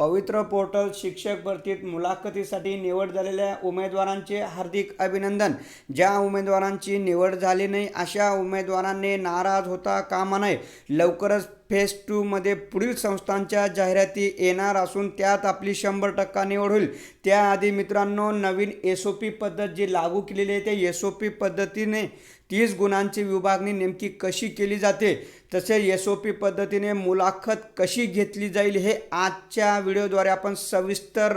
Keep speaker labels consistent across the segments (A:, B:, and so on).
A: पवित्र पोर्टल शिक्षक भरतीत मुलाखतीसाठी निवड झालेल्या उमेदवारांचे हार्दिक अभिनंदन. ज्या उमेदवारांची निवड झाली नाही अशा उमेदवारांनी नाराज होता कामा नये. लवकरच फेज टूमध्ये पुढील संस्थांच्या जाहिराती येणार असून त्यात आपली शंभर टक्का निवड होईल. त्याआधी मित्रांनो नवीन एस ओ पी पद्धत जी लागू केलेली आहे त्या एस ओ पी पद्धतीने तीस गुणांची विभागणी नेमकी कशी केली जाते? तसे एस ओ पी पद्धतीने मुलाखत कशी घेतली जाईल हे आजच्या व्हिडिओद्वारे आपण सविस्तर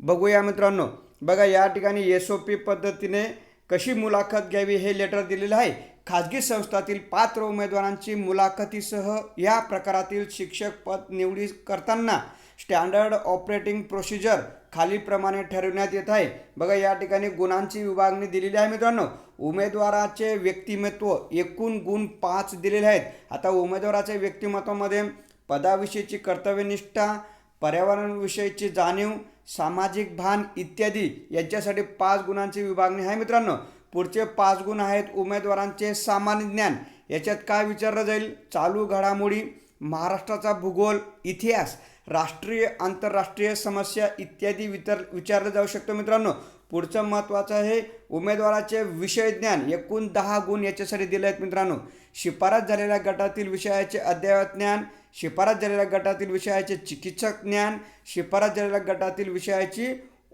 A: बघूया मित्रांनो. बघा या ठिकाणी एस ओ पी पद्धतीने कशी मुलाखत घ्यावी हे लेटर दिलेलं आहे. खाजगी संस्थातील पात्र उमेदवारांची मुलाखतीसह या प्रकारातील शिक्षक पद निवडी करताना स्टँडर्ड ऑपरेटिंग प्रोसिजर खालीप्रमाणे ठरवण्यात येत आहे. बघा या ठिकाणी गुणांची विभागणी दिलेली आहे मित्रांनो. उमेदवाराचे व्यक्तिमत्व एकूण गुण पाच दिलेले आहेत. आता उमेदवाराच्या व्यक्तिमत्वामध्ये पदाविषयीची कर्तव्यनिष्ठा पर्यावरणविषयीची जाणीव सामाजिक भान इत्यादी यांच्यासाठी पाच गुणांची विभागणी आहे मित्रांनो. पुढचे पाच गुण आहेत उमेदवारांचे सामान्य ज्ञान. याच्यात काय विचारलं जाईल? चालू घडामोडी महाराष्ट्राचा भूगोल इतिहास राष्ट्रीय आंतरराष्ट्रीय समस्या इत्यादी वितर विचारलं जाऊ शकतो मित्रांनो. पुढचं महत्त्वाचं आहे उमेदवाराचे विषय ज्ञान. एकूण दहा गुण याच्यासाठी दिले आहेत मित्रांनो. शिफारस झालेल्या गटातील विषयाचे अद्ययावत ज्ञान शिफारस झालेल्या गटातील विषयाचे चिकित्सक ज्ञान शिफारस झालेल्या गटातील विषयाची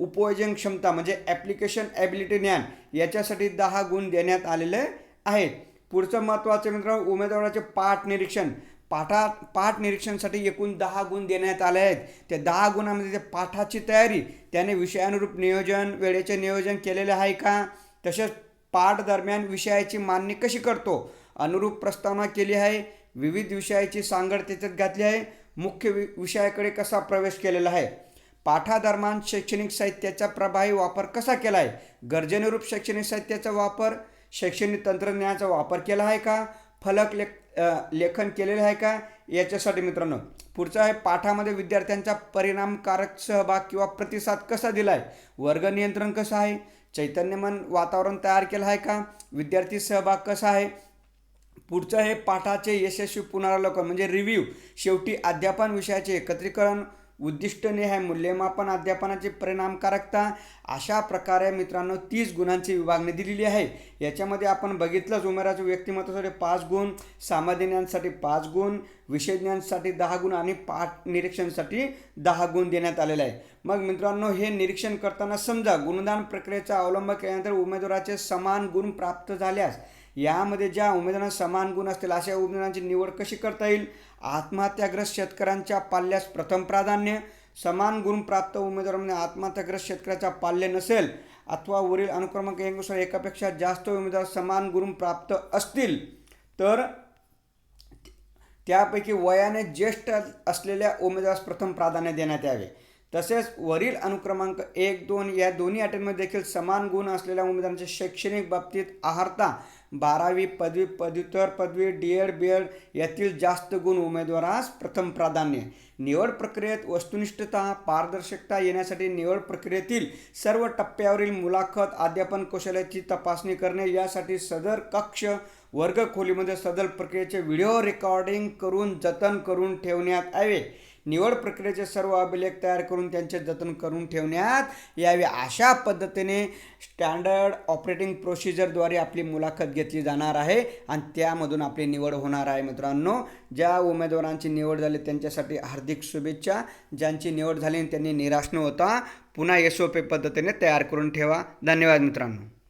A: उपयोजन क्षमता म्हणजे ॲप्लिकेशन ॲबिलिटी ज्ञान याच्यासाठी दहा गुण देण्यात आलेले आहेत. पुढचं महत्त्वाचं मित्रांनो उमेदवाराचे पाठ निरीक्षण. पाठा पाठ निरीक्षणासाठी एकूण दहा गुण देण्यात आले आहेत. त्या दहा गुणामध्ये ते पाठाची तयारी त्याने विषयानुरूप नियोजन वेळेचे नियोजन केलेले आहे का? तसेच पाठ दरम्यान विषयाची मांडणी कशी करतो? अनुरूप प्रस्तावना केली आहे. विविध विषयाची सांगड त्याच्यात घातली आहे. मुख्य वि विषयाकडे कसा प्रवेश केलेला आहे? पाठादरम्यान शैक्षणिक साहित्याचा प्रभावी वापर कसा केला आहे गरजेनुरूप शैक्षणिक साहित्याचा वापर शैक्षणिक तंत्रज्ञानाचा वापर केला आहे का? फलक लेख लेखन केलेलं आहे का? याच्यासाठी मित्रांनो पुढचं आहे पाठामध्ये विद्यार्थ्यांचा परिणामकारक सहभाग किंवा प्रतिसाद कसा दिला आहे वर्ग नियंत्रण कसं आहे? चैतन्यमन वातावरण तयार केलं आहे का? विद्यार्थी सहभाग कसा आहे? पुढचं हे पाठाचे यशस्वी पुनरावलोकन म्हणजे रिव्ह्यू शेवटी अध्यापन विषयाचे एकत्रीकरण उद्दिष्टनिहाय मूल्यमापन अध्यापनाची परिणामकारकता अशा प्रकारे मित्रांनो तीस गुणांची विभागणी दिलेली आहे. याच्यामध्ये आपण बघितलंच उमेराच्या व्यक्तिमत्वासाठी पाच गुण सामान्यांसाठी पाच गुण विषय ज्ञानसाठी दहा गुण आणि पाठ निरीक्षणसाठी दहा गुण देण्यात आलेला आहे. मग मित्रांनो हे निरीक्षण करताना समजा गुणदान प्रक्रियेचा अवलंब केल्यानंतर उमेदवाराचे समान गुण प्राप्त झाल्यास यामध्ये ज्या उमेदवारांना समान गुण असतील अशा उमेदवारांची निवड कशी करता येईल? आत्महत्याग्रस्त शेतकऱ्यांच्या पाल्यास प्रथम प्राधान्य समान गुण प्राप्त उमेदवारांमध्ये आत्महत्याग्रस्त शेतकऱ्याचा पाल्य नसेल अथवा वरील अनुक्रमांक एकनुसार एकापेक्षा जास्त उमेदवार समान गुण प्राप्त असतील तर त्यापैकी वयाने ज्येष्ठ असलेल्या उमेदवारास प्रथम प्राधान्य देण्यात यावे. तसेच वरील अनुक्रमांक एक दोन या दोन्ही अटींमध्ये देखील समान गुण असलेल्या उमेदवारांच्या शैक्षणिक बाबतीत आहारता बारावी पदवी पदव्युत्तर पदवी डी एड बी एड यातील जास्त गुण उमेदवारास प्रथम प्राधान्य. निवड प्रक्रियेत वस्तुनिष्ठता पारदर्शकता येण्यासाठी निवड प्रक्रियेतील सर्व टप्प्यावरील मुलाखत अध्यापन कौशल्याची तपासणी करणे यासाठी सदर कक्ष वर्ग खोलीमध्ये सदर प्रक्रियेचे व्हिडिओ रेकॉर्डिंग करून जतन करून ठेवण्यात यावे. निवड प्रक्रियेचे सर्व अभिलेख तयार करून त्यांचे जतन करून ठेवण्यात यावे अशा पद्धतीने स्टँडर्ड ऑपरेटिंग प्रोसिजरद्वारे आपली मुलाखत घेतली जाणार आहे आणि त्यामधून आपली निवड होणार आहे मित्रांनो. ज्या उमेदवारांची निवड झाली त्यांच्यासाठी हार्दिक शुभेच्छा. ज्यांची निवड झाली त्यांनी निराश न होता पुन्हा एस ओ पी पद्धतीने तयार करून ठेवा. धन्यवाद मित्रांनो.